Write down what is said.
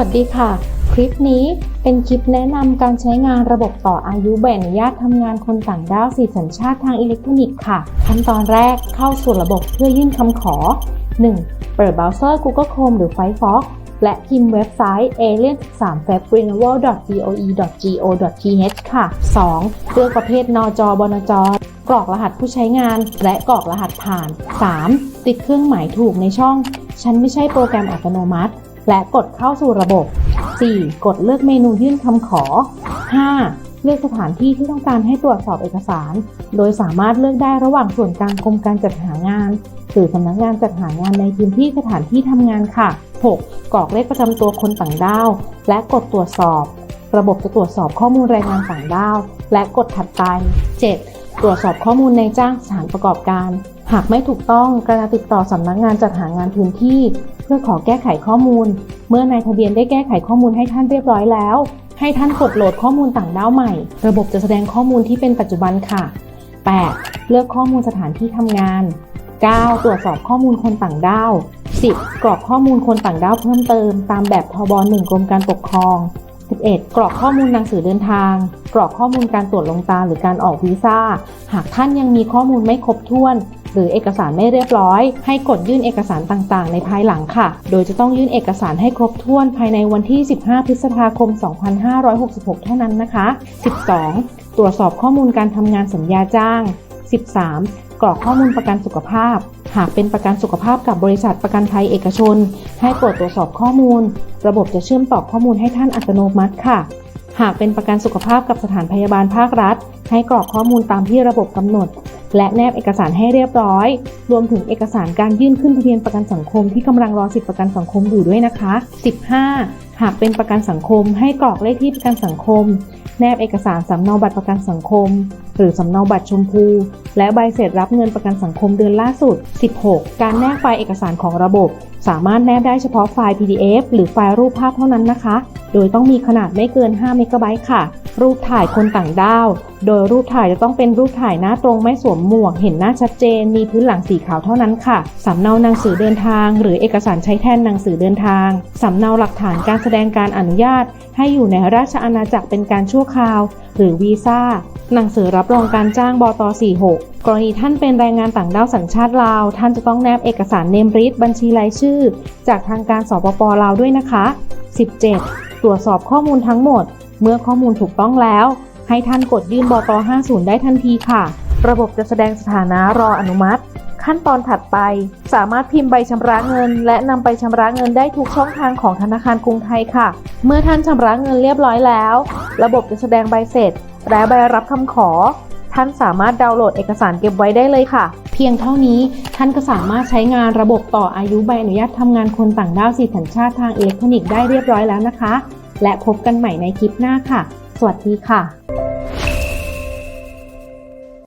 วัสดีค่ะ คลิปนี้เป็นคลิปแนะนำการใช้งานระบบต่ออายุใบอนุญาตทำงานคนต่างด้าวสีสัญชาติทางอิเล็กทรอนิกส์ค่ะ ขั้นตอนแรกเข้าสู่ระบบเพื่อยื่นคำขอ 1. เปิดเบราว์เซอร์ Google Chrome หรือ Firefox และพิมพ์เว็บไซต์ alien 3 f a b r e n e w a l goe go th ค่ะ 2. เลือกประเภทนจบนจ กรอกรหัสผู้ใช้งาน และกรอกรหัสผ่าน 3. ติดเครื่องหมายถูกในช่อง ฉันไม่ใช่โปรแกรมอัตโนมัติ และกดเข้าสู่ระบบ 4. กดเลือกเมนูยื่นคำขอ 5. เลือกสถานที่ที่ต้องการให้ตรวจสอบเอกสาร โดยสามารถเลือกได้ระหว่างส่วนกลางกรมการจัดหางาน หรือสำนักงานจัดหางานในพื้นที่สถานที่ทำงานค่ะ 6. กรอกเลขประจำตัวคนต่างด้าว และกดตรวจสอบ ระบบจะตรวจสอบข้อมูลแรงงานต่างด้าว และกดถัดไป 7. ตรวจสอบข้อมูลในจ้างสถานประกอบการ หากไม่ถูกต้องกรุณาติดต่อสำนักงานจัดหางานพื้นที่ เพื่อขอแก้ไขข้อมูล เมื่อนายทะเบียนได้แก้ไขข้อมูลให้ท่านเรียบร้อยแล้ว ให้ท่านกดโหลดข้อมูลต่างด้าวใหม่ ระบบจะแสดงข้อมูลที่เป็นปัจจุบันค่ะ 8. เลือกข้อมูลสถานที่ทำงาน 9. ตรวจสอบข้อมูลคนต่างด้าว 10. กรอกข้อมูลคนต่างด้าวเพิ่มเติม ตามแบบทบ1กรมการปกครอง 11. กรอกข้อมูลหนังสือเดินทาง กรอกข้อมูลการตรวจลงตาหรือการออกวีซ่า หากท่านยังมีข้อมูลไม่ครบถ้วน หรือเอกสารไม่เรียบร้อย ให้กดยื่นเอกสารต่างๆ ในภายหลังค่ะ โดยจะต้องยื่นเอกสารให้ครบถ้วนภายในวันที่ 15 พฤษภาคม 2566 เท่านั้นนะคะ 12. ตรวจสอบข้อมูลการทำงานสัญญาจ้าง 13. กรอกข้อมูลประกันสุขภาพ หากเป็นประกันสุขภาพกับบริษัทประกันภัยเอกชน ให้กดตรวจสอบข้อมูล ระบบจะเชื่อมต่อข้อมูลให้ท่านอัตโนมัติค่ะ หากเป็นประกันสุขภาพกับสถานพยาบาลภาครัฐ ให้กรอกข้อมูลตามที่ระบบกำหนดและแนบเอกสารให้เรียบร้อย รวมถึงเอกสารการยื่นขึ้นทะเบียนประกันสังคมที่กำลังรอสิทธิประกันสังคมอยู่ด้วยนะคะ 15. หากเป็นประกันสังคมให้กรอกเลขที่ประกันสังคม แนบเอกสารสำเนาบัตรประกันสังคม หรือสำเนาบัตรชมพู และใบเสร็จรับเงินประกันสังคมเดือนล่าสุด 16. การแนบไฟล์เอกสารของระบบ สามารถแนบได้เฉพาะไฟล์ PDF หรือไฟล์รูปภาพเท่านั้นนะคะ โดยต้องมีขนาดไม่เกิน 5 เมกะไบต์ค่ะ รูปถ่ายคนต่างด้าว โดยรูปถ่ายจะต้องเป็นรูปถ่ายหน้าตรงไม่สวมหมวก เห็นหน้าชัดเจน มีพื้นหลังสีขาวเท่านั้นค่ะ สำเนาหนังสือเดินทาง หรือเอกสารใช้แทนหนังสือเดินทาง สำเนาหลักฐานการแสดงการอนุญาต ให้อยู่ในราชอาณาจักรเป็นการชั่วคราว หรือวีซ่า หนังสือรับรองการจ้างบต46กรณีท่านเป็นแรงงานต่างด้าวสัญชาติลาว ท่านจะต้องแนบเอกสารเนมริสบัญชีรายชื่อ จากทางการสปปลาวด้วยนะคะ 17. ตรวจสอบข้อมูลทั้งหมด เมื่อข้อมูลถูกต้องแล้ว ให้ท่านกดยื่นบต50 ได้ทันทีค่ะ ระบบจะแสดงสถานะรออนุมัติ ขั้นตอนถัดไป สามารถพิมพ์ใบชำระเงิน และนำไปชำระเงินได้ทุกช่องทางของธนาคารกรุงไทยค่ะ เมื่อท่านชำระเงินเรียบร้อยแล้ว ระบบจะแสดงใบเสร็จ และใบรับคำขอท่านสามารถดาวน์โหลดเอกสารเก็บไว้ได้เลยค่ะ เพียงเท่านี้ท่านก็สามารถใช้งานระบบต่ออายุใบอนุญาตทำงานคนต่างด้าวสีสัญชาติทางอิเล็กทรอนิกส์ได้เรียบร้อยแล้วนะคะ และพบกันใหม่ในคลิปหน้าค่ะ สวัสดีค่ะ